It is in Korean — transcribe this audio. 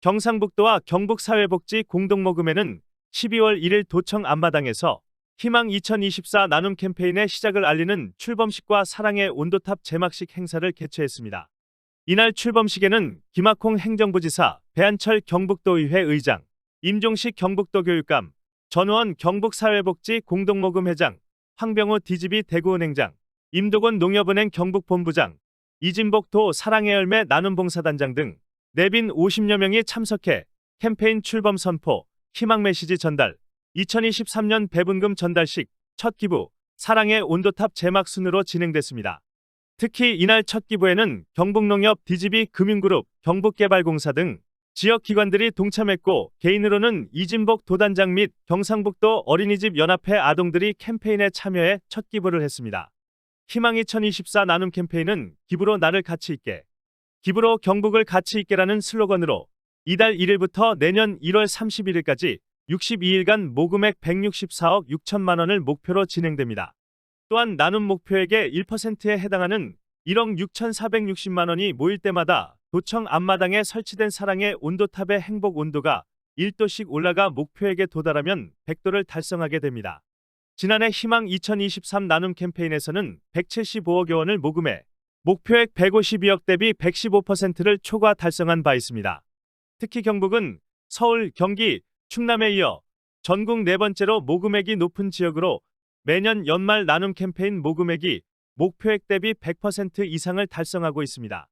경상북도와 경북사회복지 공동모금회는 12월 1일 도청 앞마당에서 희망 2024 나눔 캠페인의 시작을 알리는 출범식과 사랑의 온도탑 제막식 행사를 개최했습니다. 이날 출범식에는 김학홍 행정부지사, 배한철 경북도의회 의장, 임종식 경북도 교육감, 전우원 경북사회복지 공동모금회장, 황병호 DGB 대구은행장, 임도건 농협은행 경북본부장, 이진복 도 사랑의 열매 나눔 봉사단장 등 내빈 50여 명이 참석해 캠페인 출범 선포, 희망 메시지 전달, 2023년 배분금 전달식, 첫 기부, 사랑의 온도탑 제막 순으로 진행됐습니다. 특히 이날 첫 기부에는 경북농협 DGB 금융그룹, 경북개발공사 등 지역 기관들이 동참했고 개인으로는 이진복 도단장 및 경상북도 어린이집 연합회 아동들이 캠페인에 참여해 첫 기부를 했습니다. 희망 2024 나눔 캠페인은 기부로 나를 가치 있게, 기부로 경북을 가치 있게라는 슬로건으로 이달 1일부터 내년 1월 31일까지 62일간 모금액 164억 6천만 원을 목표로 진행됩니다. 또한 나눔 목표액의 1%에 해당하는 1억 6,460만 원이 모일 때마다 도청 앞마당에 설치된 사랑의 온도탑의 행복 온도가 1도씩 올라가 목표액에 도달하면 100도를 달성하게 됩니다. 지난해 희망 2023 나눔 캠페인에서는 175억여 원을 모금해 목표액 152억 대비 115%를 초과 달성한 바 있습니다. 특히 경북은 서울, 경기, 충남에 이어 전국 네 번째로 모금액이 높은 지역으로 매년 연말 나눔 캠페인 모금액이 목표액 대비 100% 이상을 달성하고 있습니다.